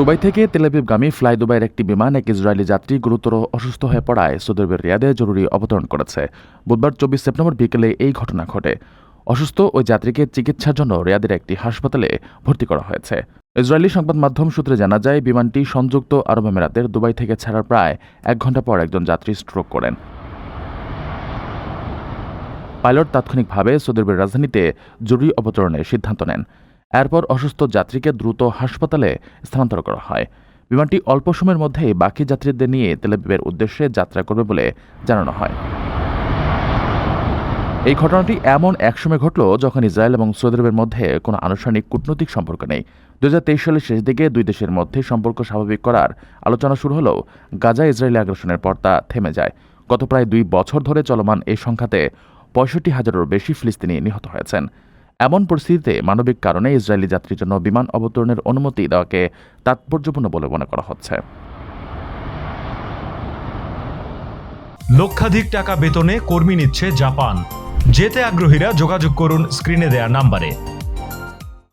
Dubai থেকে তেলাবিবগামী fly দুবাইয়ের একটি বিমান এক ইসরায়েলি যাত্রী গুরুতর অসুস্থ হয়ে পড়ায় সৌদি আরবের রিয়াদে জরুরি অবতরণ করেছে। বুধবার চব্বিশ সেপ্টেম্বর বিকেলে এই ঘটনা ঘটে। অসুস্থ ওই যাত্রীকে চিকিৎসার জন্য রিয়াদের একটি হাসপাতালে ভর্তি করা হয়েছে। ইসরায়েলি সংবাদ মাধ্যম সূত্রে জানা যায়, বিমানটি সংযুক্ত আরব আমিরাতের দুবাই থেকে ছাড়ার প্রায় এক ঘণ্টা পর একজন যাত্রী স্ট্রোক করেন। পাইলট তাৎক্ষণিকভাবে সৌদি আরবের রাজধানীতে জরুরি অবতরণের সিদ্ধান্ত নেন। এরপর অসুস্থ যাত্রীকে দ্রুত হাসপাতালে স্থানান্তর করা হয়। বিমানটি অল্প সময়ের মধ্যেই বাকি যাত্রীদের নিয়ে তেলেবিবের উদ্দেশ্যে যাত্রা করবে বলে জানানো হয়। এই ঘটনাটি এমন এক সময় ঘটল যখন ইসরায়েল এবং সৌদি আরবের মধ্যে কোনো আনুষ্ঠানিক কূটনৈতিক সম্পর্ক নেই। দু হাজার তেইশ সালের শেষ দিকে দুই দেশের মধ্যে সম্পর্ক স্বাভাবিক করার আলোচনা শুরু হলেও গাজা ইসরায়েলি আগ্রাসনের পর তা থেমে যায়। গত প্রায় দুই বছর ধরে চলমান এই সংখ্যাতে পঁয়ষট্টি হাজারেরও বেশি ফিলিস্তিনি নিহত হয়েছেন। এমন পরিস্থিতিতে মানবিক কারণে ইসরায়েলি যাত্রীর জন্য বিমান অবতরণের অনুমতি দেওয়াকে তাৎপর্যপূর্ণ বলে মনে করা হচ্ছে। লক্ষাধিক টাকা বেতনে কর্মী নিচ্ছে জাপান। যেতে আগ্রহীরা যোগাযোগ করুন স্ক্রিনে দেয়া নাম্বারে।